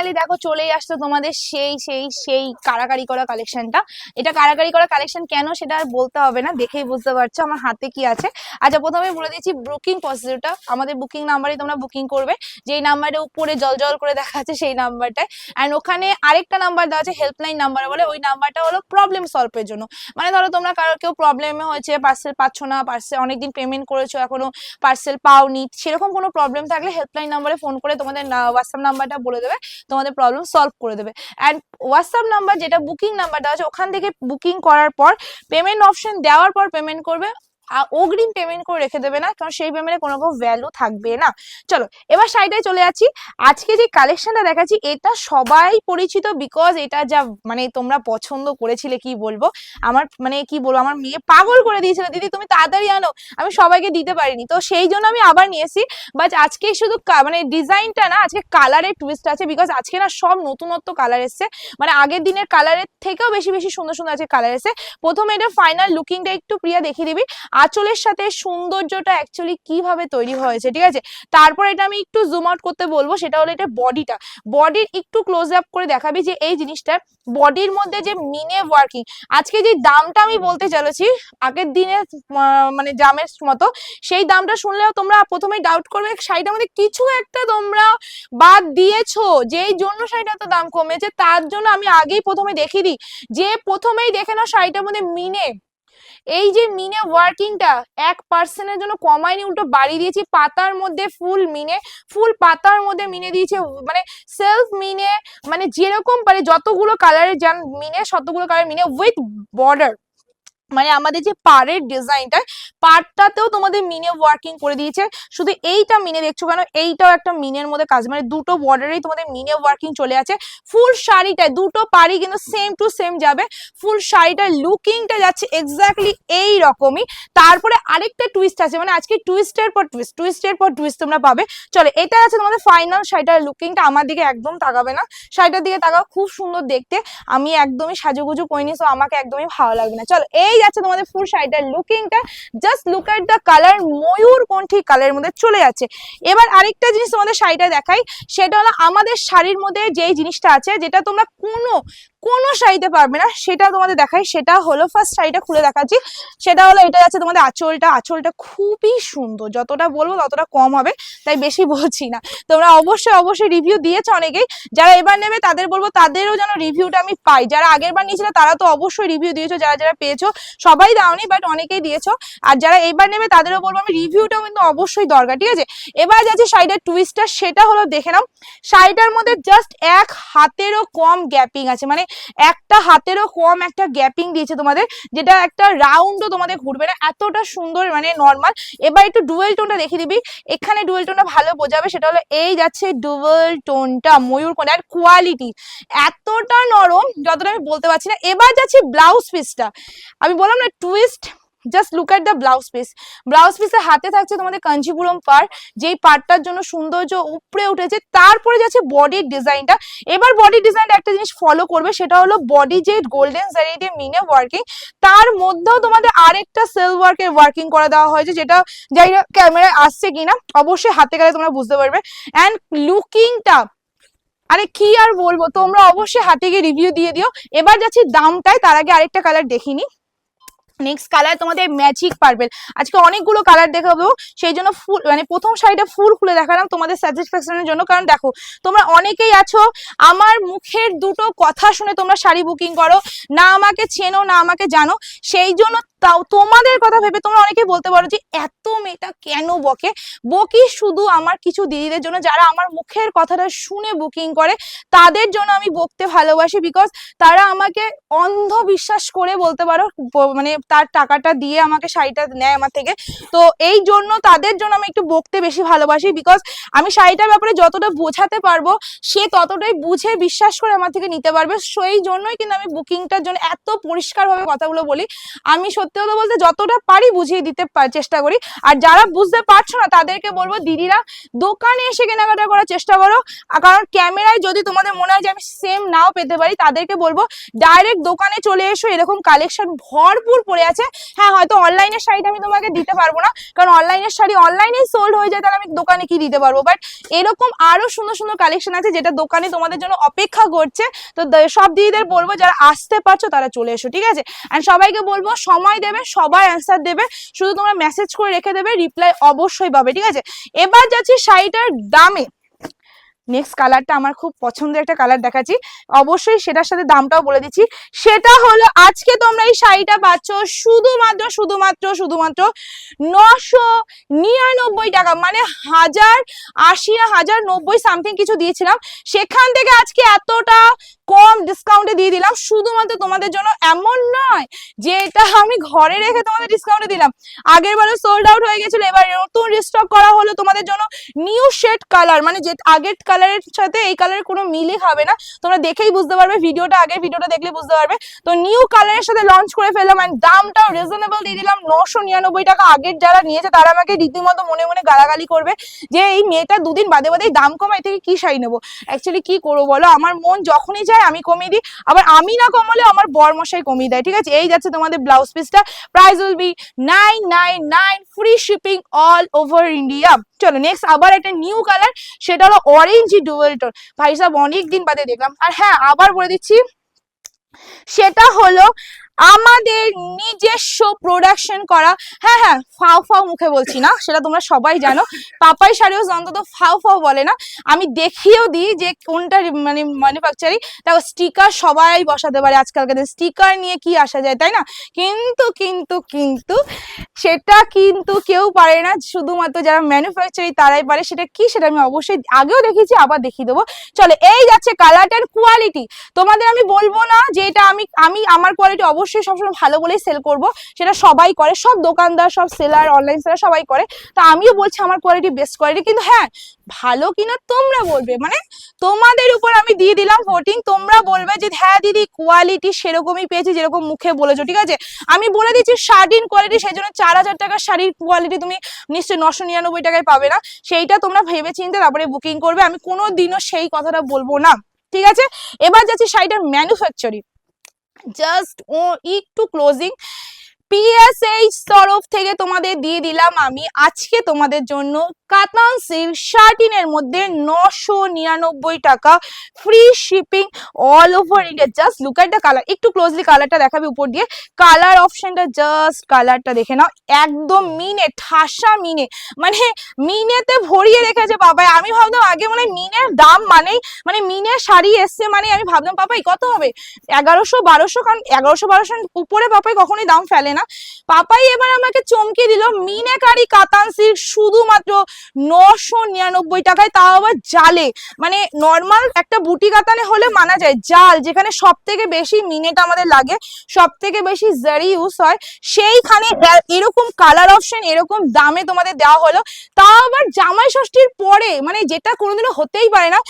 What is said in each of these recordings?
Finally দেখো চলেই আসতো তোমাদের সেই সেই সেই কারাকারি করা কালেকশনটা এটা কারাকারি করা কালেকশন কেন সেটা আর বলতে হবে না, দেখেই বুঝতে পারছ আমার হাতে কি আছে। আচ্ছা প্রথমে বলে দিচ্ছি বুকিং প্রসিডিউরটা আমাদের বুকিং নাম্বারে তোমরা বুকিং করবে। যেই নাম্বারে উপরে জল জল করে দেখা আছে সেই নাম্বারটায় অ্যান্ড ওখানে আরেকটা নাম্বার দেওয়া আছে হেল্পলাইন নাম্বার বলে। ওই নাম্বারটা হলো প্রবলেম সলভের জন্য। মানে ধরো তোমরা কারও, কেউ প্রবলেমে হয়েছে পার্সেল পাচ্ছ না পার্সেল অনেকদিন পেমেন্ট করেছ, এখনও পার্সেল পাওনি, সেরকম কোনো প্রবলেম থাকলে হেল্পলাইন নাম্বারে ফোন করে তোমাদের হোয়াটসঅ্যাপ নাম্বারটা বলে দেবে। তোমাদের প্রবলেম সলভ করে দেবে। অ্যান্ড হোয়াটসঅ্যাপ নাম্বার যেটা বুকিং নাম্বার দেওয়া আছে, ওখান থেকে বুকিং করার পর পেমেন্ট অপশন দেওয়ার পর পেমেন্ট করবে। অগ্রিম পেমেন্ট করে রেখে দেবে না, কারণ সেই পেমেন্টে কোনো ভ্যালু থাকবে না। চলো, এবার সাইডে চলে যাচ্ছি। আজকে যে কালেকশনটা দেখাচ্ছি, এটা সবাই পরিচিত বিকজ এটা যা মানে তোমরা পছন্দ করেছিলে, কি বলব? আমার মানে কি বলব, আমার মেয়ে পাগল করে দিয়েছিল। দিদি, তুমি তাড়াতাড়ি আনো। আমি সবাইকে দিতে পারিনি। তো সেই জন্য আমি আবার নিয়ে এসেছি। বাট আজকে শুধু মানে ডিজাইনটা না, আজকে কালারের টুইস্ট আছে বিকজ আজকে না সব নতুনত্ব কালার এসছে। মানে আগের দিনের কালারের থেকেও বেশি বেশি সুন্দর সুন্দর আজকে কালার এসছে। প্রথমে এটা ফাইনাল লুকিংটা একটু প্রিয়া দেখিয়ে দিবি। আঁচলের সাথে সৌন্দর্যটা অ্যাকচুয়ালি কীভাবে তৈরি হয়েছে, ঠিক আছে? তারপর এটা আমি একটু জুম আউট করতে বলব, সেটা হলো এটা বডিটা বডির একটু ক্লোজ আপ করে দেখাবি যে এই জিনিসটা বডির মধ্যে যে মিনে ওয়ার্কিং আজকে যে দামটা আমি বলতে চলেছি আগের দিনের মানে জামের মতো, সেই দামটা শুনলেও তোমরা প্রথমে ডাউট করবে, শাড়িটার মধ্যে কিছু একটা তোমরা বাদ দিয়েছ, যেই জন্য শাড়িটা এত দাম কমেছে, তার জন্য আমি আগেই প্রথমে দেখিয়ে দিই। যে প্রথমেই দেখে নাও শাড়িটার মধ্যে মিনে এই যে মিনে ওয়ার্কিংটা, এক পার্সেন্টের জন্য কমায়নি উল্টো বাড়িয়ে দিয়েছি, পাতার মধ্যে ফুল মিনে, ফুল পাতার মধ্যে মিনে দিয়েছে মানে সেলফ মিনে মানে যেরকম পারে যতগুলো কালারের যান মিনে শতগুলো কালার মিনে উইথ বর্ডার মানে আমাদের যে পাড়ের ডিজাইনটা, পাড়টাতেও তোমাদের মিনে ওয়ার্কিং করে দিয়েছে। শুধু এইটা মিনে দেখছ কেন? এইটাও একটা মিনের মধ্যে কাজ মানে দুটো বর্ডারেই তোমাদের মিনে ওয়ার্কিং চলে আছে। ফুল শাড়িটায়, দুটো পাড়ি কিন্তু সেম টু সেম যাবে। ফুল শাড়িটার লুকিংটা যাচ্ছে এক্স্যাক্টলি এই রকমই তারপরে আরেকটা টুইস্ট আছে মানে আজকে টুইস্টের পর টুইস্ট টুইস্টের পর টুইস্ট তোমরা পাবে। চলো, এটা আছে তোমাদের ফাইনাল শাড়িটার লুকিংটা আমার দিকে একদম তাকাবে না। শাড়িটার দিকে তাকাও, খুব সুন্দর দেখতে। আমি একদমই সাজুগুজু করিনি তো আমাকে একদমই ভালো লাগবে না। চলো, এই যাচ্ছে তোমাদের ফুল শাড়িটার লুকিংটা just look at the colour ময়ূর কণ্ঠি কালারের মধ্যে চলে যাচ্ছে। এবার আরেকটা জিনিস তোমাদের শাড়িটা দেখাই, সেটা হলো আমাদের শাড়ির মধ্যে যেই জিনিসটা আছে, যেটা তোমরা কোনো কোনো শাড়িতে পারবে না, সেটা তোমাদের দেখাই। সেটা হলো ফার্স্ট শাড়িটা খুলে দেখাচ্ছি। সেটা হলো, এটা যাচ্ছে তোমাদের আঁচলটা। আঁচলটা খুবই সুন্দর। যতটা বলব ততটা কম হবে, তাই বেশি বলছি না। তোমরা অবশ্যই অবশ্যই রিভিউ দিয়েছ অনেকেই। যারা এবার নেবে, তাদের বলব, তাদেরও যেন রিভিউটা আমি পাই। যারা আগের বার নিয়েছিল, তারা তো অবশ্যই রিভিউ দিয়েছ। যারা যারা পেয়েছ, সবাই দাওনি বাট অনেকেই দিয়েছ। আর যারা এবার নেবে, তাদেরও বলব, আমি রিভিউটাও কিন্তু অবশ্যই দরকার, ঠিক আছে? এবার যাচ্ছে শাড়িটার টুইস্টটা সেটা হলো, দেখে নাও। শাড়িটার মধ্যে জাস্ট এক হাতেরও কম গ্যাপিং আছে। মানে একটা হাতেরও কম একটা গ্যাপিং দিয়েছে তোমাদের, যেটা একটা রাউন্ডও তোমাদের ঘুরবে না। এতটা সুন্দর মানে নর্মাল এবার একটু ডুয়েল টোনটা দেখে দিবি। এখানে ডুয়েল টোনটা ভালো বোঝাবে, সেটা হলো এই যাচ্ছে ডুয়েল টোনটা ময়ূর কোন আর কোয়ালিটি এতটা নরম, যতটা আমি বলতে পারছি না। এবার যাচ্ছি ব্লাউজ পিসটা আমি বললাম না twist just look at the blouse piece blouse পিসের হাতে থাকছে তোমাদের কাঞ্চিপুরম পার যেই পার্টটার জন্য সৌন্দর্য উপরে উঠেছে, তারপরে যাচ্ছে বডির ডিজাইনটা এবার বডি ডিজাইনটা একটা জিনিস ফলো করবে, সেটা হলো বডি যে গোল্ডেন জারি দিয়ে মিনে ওয়ার্কিং তার মধ্যেও তোমাদের আরেকটা সেল ওয়ার্কের ওয়ার্কিং করে দেওয়া হয়েছে, যেটা যাই ক্যামেরায় আসছে কিনা, অবশ্যই হাতে গেলে তোমরা বুঝতে পারবে। অ্যান্ড লুকিংটা আরে কি আর বলব, তোমরা অবশ্যই হাতে গিয়ে রিভিউ দিয়ে দিও। এবার যাচ্ছি দামটায়, তার আগে আরেকটা কালার দেখিনি। নেক্সট কালার তোমাদের ম্যাজিক পার্পেল আজকে অনেকগুলো কালার দেখাবো, সেই জন্য ফুল মানে প্রথম শাড়িটা ফুল খুলে দেখালাম তোমাদের স্যাটিসফ্যাকশনের জন্য। কারণ দেখো, তোমরা অনেকেই আছো, আমার মুখের দুটো কথা শুনে তোমরা শাড়ি বুকিং করো। না আমাকে চেনো, না আমাকে জানো, সেই জন্য তাও তোমাদের কথা ভেবে তোমরা অনেকেই বলতে পারো যে এত মেয়েটা কেন বকে? বকি শুধু আমার কিছু দিদিদের জন্য যারা আমার মুখের কথাটা শুনে বুকিং করে, তাদের জন্য আমি বকতে ভালোবাসি বিকজ তারা আমাকে অন্ধ বিশ্বাস করে বলতে পারো মানে তার টাকাটা দিয়ে আমাকে শাড়িটা নেয় আমার থেকে। তো এই জন্য তাদের জন্য আমি একটু বকতে বেশি ভালোবাসি বিকজ আমি শাড়িটার ব্যাপারে যতটা বোঝাতে পারব, সে ততটাই বুঝে বিশ্বাস করে আমার থেকে নিতে পারবে। সেই জন্যই কিন্তু আমি বুকিংটার জন্য এত পরিষ্কারভাবে কথাগুলো বলি। আমি সত্যি সত্যি কথা বলতে যতটা পারি বুঝিয়ে দিতে চেষ্টা করি। আর যারা বুঝতে পারছ না, তাদেরকে বলব, দিদিরা, দোকানে এসে কেনাকাটা করার চেষ্টা করো। কারণ ক্যামেরায় যদি তোমাদের মনে হয় যে আমি সেম নাও পেতে পারি, তাদেরকে বলব ডাইরেক্ট দোকানে চলে এসো, এরকম কালেকশন ভরপুর পড়ে আছে। হ্যাঁ হয়তো অনলাইনের শাড়িটা আমি তোমাকে দিতে পারব না, কারণ অনলাইনের শাড়ি অনলাইনেই সোল্ড হয়ে যায়, তাহলে আমি দোকানে কি দিতে পারব? বাট এরকম আরও সুন্দর সুন্দর কালেকশন আছে, যেটা দোকানে তোমাদের জন্য অপেক্ষা করছে। তো সব দিদিদের বলব, যারা আসতে পারছ, তারা চলে এসো, ঠিক আছে? আর সবাইকে বলব, সময় দেবে সবাই অ্যান্সার দেবে, শুধু তোমরা মেসেজ করে রেখে দেবে রিপ্লাই অবশ্যই পাবে, ঠিক আছে? এবার যাচ্ছি শাড়িটার দামে। নেক্সট কালারটা আমার খুব পছন্দের একটা কালার দেখাচ্ছি। অবশ্যই সেটার সাথে দামটাও বলে দিচ্ছি। সেটা হলো আজকে তোমরা এই শাড়িটা পাচ্ছ শুধুমাত্র শুধুমাত্র শুধুমাত্র নশো নিরানব্বই টাকা মানে হাজার আশি, হাজার নব্বই সামথিং কিছু দিয়েছিলাম। সেখান থেকে আজকে এতটা কম ডিসকাউন্টে দিয়ে দিলাম। শুধুমাত্র তোমাদের জন্য এমন নয় যে এটা আমি ঘরে রেখে তোমাদের ডিসকাউন্টে দিলাম। আগের বারে সোল্ড আউট হয়ে গেছিল, এবার নতুন রিস্টক করা হলো তোমাদের জন্য নিউ শেড কালার মানে যে আগের কালারের সাথে এই কালারের কোনো মিলই হবে না। তোমরা দেখেই বুঝতে পারবে, ভিডিওটা আগের ভিডিওটা দেখলে বুঝতে পারবে। তো নিউ কালারের সাথে লঞ্চ করে ফেললাম অ্যান্ড দামটাও রিজনেবল দিয়ে দিলাম। নশো নিরানব্বই টাকা আগের যারা নিয়েছে, তারা আমাকে রীতিমতো মনে মনে গালাগালি করবে যে এই মেয়েটা দুদিন বাদে বাদেই দাম কমায় থেকে কি শাড়ি নেব? অ্যাকচুয়ালি কি করব বলো? আমার মন যখনই চায় আমি কমিয়ে দিই। আবার আমি না কমালে আমার বরমশাই কমিয়ে দেয়, ঠিক আছে? এই যাচ্ছে তোমাদের ব্লাউজ পিসটা price will be nine nine nine free shipping all over India চলো নেক্সট আবার একটা নিউ কালার সেটা হলো অরেঞ্জ ডুয়েল টোন ভাই সাহেব অনেক দিন বাদে দেখলাম। আর হ্যাঁ আবার বলে দিচ্ছি, সেটা হলো আমাদের নিজস্ব প্রোডাকশন করা। হ্যাঁ হ্যাঁ ফাও ফাও মুখে বলছি না, সেটা তোমরা সবাই জানো। পাপাই শাড়িও অন্তত ফাও ফাও বলে না। আমি দেখিয়েও দিই যে কোনটা মানে ম্যানুফ্যাকচারিং দেখো স্টিকার সবাই বসাতে পারে আজকালকার স্টিকার নিয়ে কি আসা যায়, তাই না? কিন্তু কিন্তু কিন্তু সেটা কিন্তু কেউ পারে না। শুধুমাত্র যারা ম্যানুফ্যাকচারিং তারাই পারে। সেটা কি, সেটা আমি অবশ্যই আগেও দেখেছি, আবার দেখিয়ে দেবো। চলো, এই যাচ্ছে কালারটার কোয়ালিটি তোমাদের আমি বলব না যে এটা আমি আমি, আমার কোয়ালিটি অবশ্যই সবসময় ভালো বলেই সেল করব। সেটা সবাই করে, সব দোকানদার, সব সেলার অনলাইন সেলার সবাই করে। তো আমিও বলছি আমার কোয়ালিটি বেস্ট কোয়ালিটি কিন্তু হ্যাঁ ভালো কিনা তোমরা বলবে। মানে তোমাদের উপর আমি দিয়ে দিলাম ভোটিং তোমরা বলবে যে হ্যাঁ দিদি কোয়ালিটি সেরকমই পেয়েছি যেরকম মুখে বলেছ, ঠিক আছে? আমি বলে দিচ্ছি শার্টিন কোয়ালিটি সেই জন্য চার হাজার টাকার শাড়ির কোয়ালিটি তুমি নিশ্চয়ই নশো নিরানব্বই টাকায় পাবে না। সেইটা তোমরা ভেবে চিন্তে তারপরে বুকিং করবে। আমি কোনো দিনও সেই কথাটা বলব না, ঠিক আছে? এবার যাচ্ছি শাড়িটার ম্যানুফ্যাকচারিং জাস্ট ও একটু ক্লোজিং পিএসএইচ তরফ থেকে তোমাদের দিয়ে দিলাম আমি আজকে তোমাদের জন্য কাতান সিল্ক শার্টিনের মধ্যে নশো নিরানব্বই টাকা free shipping all over India just look at the colour একটু ক্লোজলি কালারটা দেখাবে উপর দিয়ে। কালার অপশনটা জাস্ট কালারটা দেখে নাও। একদম মিনে, ঠাসা মিনে। মানে মিনেতে ভরিয়ে রেখেছে বাবাই। আমি ভাবতাম আগে মানে মিনের দাম মানেই মানে মিনের শাড়ি এসছে মানে আমি ভাবলাম পাপাই, কত হবে? এগারোশো, বারোশো, কারণ এগারোশো, বারোশো উপরে পাপাই কখনোই দাম ফেলে না। পাপাই এবার আমাকে চমকে দিল, মিনে মিনেকারি কাতান সিল্ক শুধুমাত্র নশো নিরানব্বই টাকায় তাও আবার জালে। মানে নর্মাল একটা বুটি কাতানে হলে মানা যায়। জাল, যেখানে সব থেকে বেশি মিনেটা আমাদের লাগে সব থেকে বেশি জারি ইউজ হয়, সেইখানে এরকম কালার অপশন এরকম দামে তোমাদের দেওয়া হলো। তাও আবার জামাই ষষ্ঠীর পরে মানে যেটা কোনোদিনও হতেই পারে না,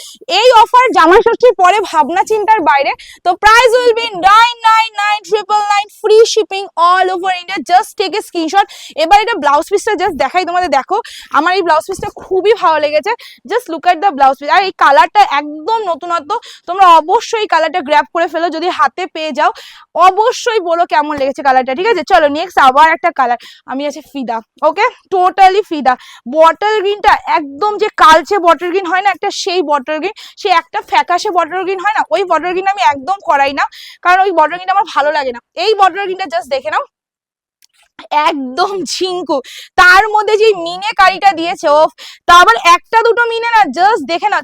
এই অফার জামাই ষষ্ঠীর পরে ভাবনা চিন্তার বাইরে। তো price will be nine nine nine triple nine free shipping all over India just take a screenshot এবার এটা ব্লাউজ পিসটা জাস্ট দেখাই, তোমাদের দেখো। আমার এই ব্লাউজ পিসটা খুবই ভালো লেগেছে। Just look at the blouse piece আর এই কালারটা একদম নতুনত্ব, তোমরা অবশ্যই কালারটা গ্র্যাব করে ফেলো যদি হাতে পেয়ে যাও। অবশ্যই বলো কেমন লেগেছে কালারটা ঠিক আছে? চলো নেক্সট আবার একটা কালার আমি আছে ফিদা ওকে টোটালি ফিদা। বটল গ্রিনটা একদম যে কালচে বটল গ্রিন হয় না, একটা সেই বটল গ্রিন সে একটা ফ্যাকাশে বটল গ্রিন হয় না, ওই বটল গ্রিন আমি একদম করাই না। কারণ ওই বটল গ্রিনটা আমার ভালো লাগে না। এই বটল গ্রিনটা জাস্ট দেখে নাও। একদম ঝিঙ্কু। তার মধ্যে যে মিনে কারিটা দিয়েছে ও তা আবার একটা দুটো মিনে না জাস্ট দেখে না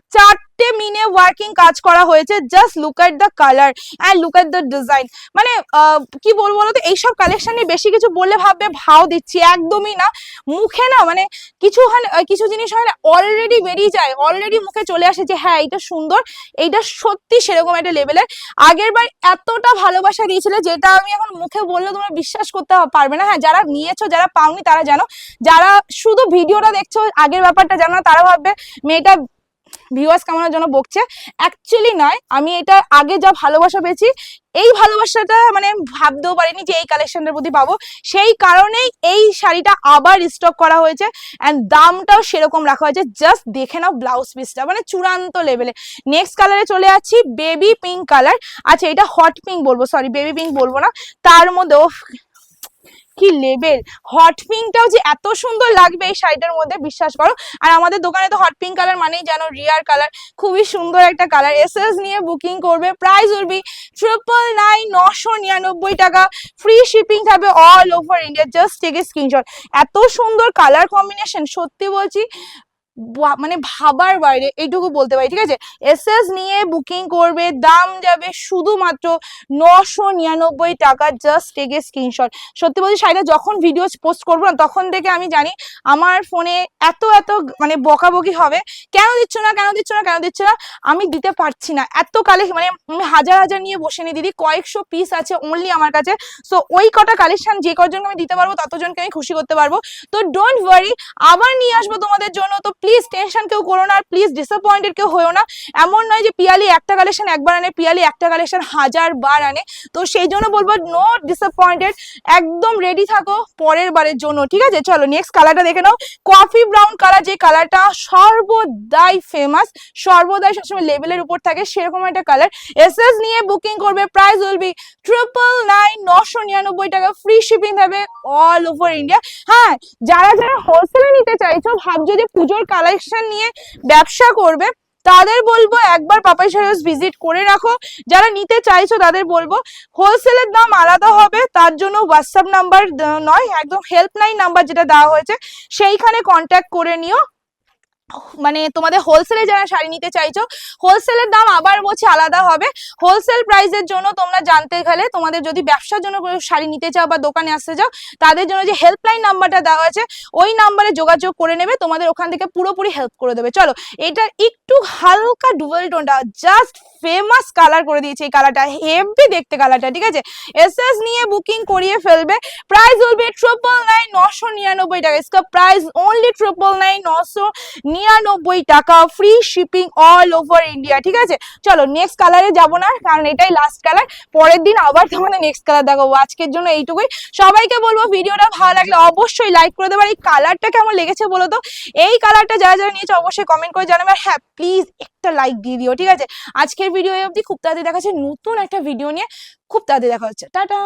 চারটে মিনে ওয়ার্কিং কাজ করা হয়েছে just look at the colour and look at the design মানে কি বলব বলতো? এইসব কালেকশন নিয়ে বেশি কিছু বললে ভাববে, ভাও দিচ্ছি, একদমই না। মুখে না মানে কিছু কিছু জিনিস হয় না অলরেডি বেরিয়ে যায় অলরেডি মুখে চলে আসে যে হ্যাঁ এইটা সুন্দর, এইটা সত্যি সেরকম একটা লেভেলের আগের বার এতটা ভালোবাসা দিয়েছিলে, যেটা আমি এখন মুখে বললে তোমরা বিশ্বাস করতে পারবে না। হ্যাঁ যারা নিয়েছো, যারা পাওনি, তারা জানো। যারা শুধু ভিডিওটা দেখছ, আগের ব্যাপারটা জানো তারা ভাববে, মেয়েটা ভিউয়ার্স কামানোর জন্য বকছে। অ্যাকচুয়ালি নয় আমি এটা আগে যা ভালোবাসা পেয়েছি এই ভালোবাসাটা মানে ভাবতেও পারিনি যে এই কালেকশনটার প্রতি পাবো। সেই কারণেই এই শাড়িটা আবার স্টক করা হয়েছে অ্যান্ড দামটাও সেরকম রাখা হয়েছে। জাস্ট দেখে নাও ব্লাউজ পিসটা মানে চূড়ান্ত লেভেলে নেক্সট কালারে চলে যাচ্ছি বেবি পিঙ্ক কালার আচ্ছা এটা হট পিঙ্ক বলব সরি বেবি পিঙ্ক বলব না। তার মধ্যে ওফ, কি লেভেল হট পিঙ্কটাও যে এত সুন্দর লাগবে এই শাড়িটার মধ্যে, বিশ্বাস করো। আর আমাদের দোকানে তো হট পিঙ্ক কালার মানেই যেন রিয়ার কালার খুবই সুন্দর একটা কালার এসএস নিয়ে বুকিং করবে প্রাইস উঠবি ট্রিপল নাইন নশো নিরানব্বই টাকা। ফ্রি শিপিং থাকবে all over India just a screenshot এত সুন্দর কালার কম্বিনেশন সত্যি বলছি মানে ভাবার বাইরে এইটুকু বলতে পারি, ঠিক আছে? এসএস নিয়ে বুকিং করবে, দাম যাবে শুধুমাত্র নশো নিরানব্বই টাকা জাস্ট টেক স্ক্রিনশট সত্যি বলছি শাড়িটা যখন ভিডিও পোস্ট করব না, তখন থেকে আমি জানি আমার ফোনে এত এত মানে বকাবকি হবে। কেন দিচ্ছ না, কেন দিচ্ছ না, কেন দিচ্ছ না, আমি দিতে পারছি না। এত কালে মানে আমি হাজার হাজার নিয়ে বসে নি, দিদি। কয়েকশো পিস আছে অনলি আমার কাছে। সো ওই কটা কালেকশন যে কজনকে আমি দিতে পারব, ততজনকে আমি খুশি করতে পারব। তো ডোন্ট ওয়ারি আবার নিয়ে আসব তোমাদের জন্য। তো প্লিজ টেনশন কেউ করো না প্লিজ ডিসঅ্যাপয়েন্টেড কেউ হয়েও না। এমন নয় যে পিয়ালি একটা কালেকশন একবার আনে, পিয়ালি একটা কালেকশন হাজার বার আনে। তো সেই জন্য বলব নো ডিসঅ্যাপয়েন্টেড একদম রেডি থাকো পরের বারের জন্য, ঠিক আছে? চলো নেক্সট কালারটা দেখে নাও। কফি ব্রাউন কালার যে কালারটা সর্বদাই ফেমাস সর্বদাই সবসময় লেভেলের উপর থাকে, সেরকম একটা কালার এসএস নিয়ে বুকিং করবে price will be triple nine নশো নিরানব্বই টাকা ফ্রি শিপিং হবে অল ওভার ইন্ডিয়া হ্যাঁ যারা যারা হোলসেলে নিতে চাইছো, ভাবছ যে পুজোর কালেকশন নিয়ে ব্যবসা করবে, তাদের বলব একবার পাপাই সারস ভিজিট করে রাখো। যারা নিতে চাইছো তাদের বলব হোলসেলের দাম আলাদা হবে, তার জন্য হোয়াটসঅ্যাপ নাম্বার নয়, একদম হেল্পলাইন নাম্বার যেটা দেওয়া হয়েছে, সেইখানে কন্ট্যাক্ট করে নিও। মানে তোমাদের হোলসেলে যারা শাড়ি নিতে চাইছো হোলসেলের দাম আবার বলছি আলাদা হবে। হোলসেল প্রাইসের জন্য তোমরা জানতে গেলে তোমাদের যদি ব্যবসার জন্য শাড়ি নিতে চাও বা দোকানে আসতে চাও, তাদের জন্য যে হেল্পলাইন নাম্বারটা দেওয়া আছে, ওই নাম্বারে যোগাযোগ করে নেবে, তোমাদের ওখান থেকে পুরোপুরি হেল্প করে দেবে। চলো, এটা একটু হালকা ডুয়েল টোনটা জাস্ট ফেমাস কালার করে দিয়েছে এই কালারটা হেভি দেখতে কালারটা ঠিক আছে? এসএস নিয়ে বুকিং করিয়ে ফেলবে। প্রাইস বলবে ট্রিপল নাইন নশো নিরানব্বই টাকা। ইসকা প্রাইস ওনলি ট্রিপল নাইন নশো নিরানব্বই টাকা free shipping all over India ঠিক আছে? চলো নেক্সট কালারে যাব না, কারণ এটাই লাস্ট কালার পরের দিন আবার তোমাদের নেক্সট কালার দেখাবো, আজকের জন্য এইটুকুই। সবাইকে বলব, ভিডিওটা ভালো লাগলে অবশ্যই লাইক করে দেবে, আর এই কালারটা কেমন লেগেছে বলো তো? এই কালারটা যারা যারা নিয়েছে, অবশ্যই কমেন্ট করে জানাবে, আর হ্যাঁ প্লিজ একটা লাইক দিয়ে দিও, ঠিক আছে? আজকের ভিডিও অবধি খুব তাড়াতাড়ি দেখাচ্ছে নতুন একটা ভিডিও নিয়ে, খুব তাড়াতাড়ি দেখা হচ্ছে। টাটা!